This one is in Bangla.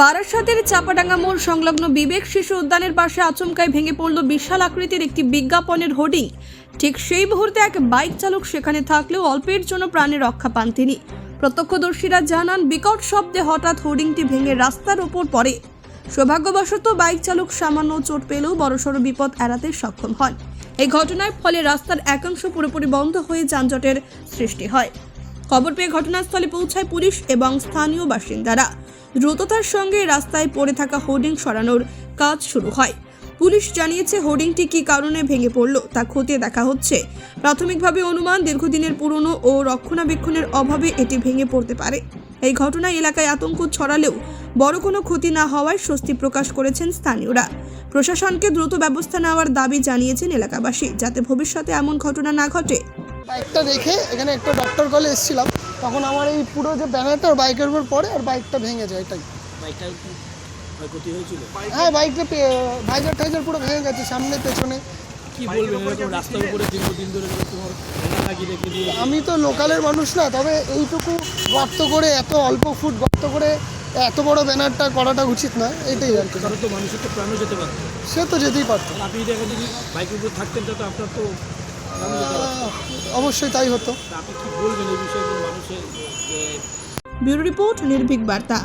বারাসাতের চাপাডাঙ্গা মোড় সংলগ্ন বিবেক শিশু উদ্যানের পাশে আচমকায় ভেঙে পড়ল বিশাল আকৃতির একটি বিজ্ঞাপনের হোর্ডিং। ঠিক সেই মুহূর্তে এক বাইক চালক সেখানে থাকলেও অল্পের জন্য প্রাণে রক্ষা পান তিনি। প্রত্যক্ষদর্শীরা জানান, বিকট শব্দে হঠাৎ হোর্ডিংটি ভেঙে রাস্তার ওপর পড়ে। সৌভাগ্যবশত বাইক চালক সামান্য চোট পেলেও বড়সড় বিপদ এড়াতে সক্ষম হন। এই ঘটনার ফলে রাস্তার একাংশ পুরোপুরি বন্ধ হয়ে যানজটের সৃষ্টি হয়। খবর পেয়ে ঘটনাস্থলে পৌঁছায় পুলিশ এবং স্থানীয় বাসিন্দারা। দ্রুততার সঙ্গে রাস্তায় পড়ে থাকা হোর্ডিং সরানোর কাজ শুরু হয়। পুলিশ জানিয়েছে হোর্ডিংটি কী কারণে ভেঙে পড়ল তা খতিয়ে দেখা হচ্ছে। প্রাথমিকভাবে অনুমান দীর্ঘদিনের পুরনো ও রক্ষণাবেক্ষণের অভাবে এটি ভেঙে পড়তে পারে। এই ঘটনায় এলাকায় আতঙ্ক ছড়ালেও বড় কোনো ক্ষতি না হওয়ায় স্বস্তি প্রকাশ করেছেন স্থানীয়রা। প্রশাসনকে দ্রুত ব্যবস্থা নেওয়ার দাবি জানিয়েছেন এলাকাবাসী যাতে ভবিষ্যতে এমন ঘটনা না ঘটে। বাইকটা দেখে এখানে একটা ডক্টর কলে এসেছিলাম। তখন আমার এই পুরো যে ব্যানারটা বাইকের উপর পড়ে আর বাইকটা ভেঙে যায় এটাই। হয়েছিল? হ্যাঁ বাইকটা ভাইজার টাইজার পুরো ভেঙে গেছে সামনে পেছনে। কি বলবেন রাস্তার উপরে দীর্ঘদিন ধরে আমি তো লোকালের মানুষ না তবে এইটুকু গর্ত করে এত অল্প ফুট গর্ত করে এত বড় ব্যানারটা করাটা উচিত নয় এটাই আর কি। তো মানুষের তো প্রাণও যেতে পারত সে তো যেতেই পারতো। আপনি যদি বাইকের উপর থাকতেন তো আপনার তো অবশ্যই তাই হতো। তা আপনি কি বলবেন এই বিষয়ে মানুষের যে ব্যুরো রিপোর্ট নির্ভীক বার্তা।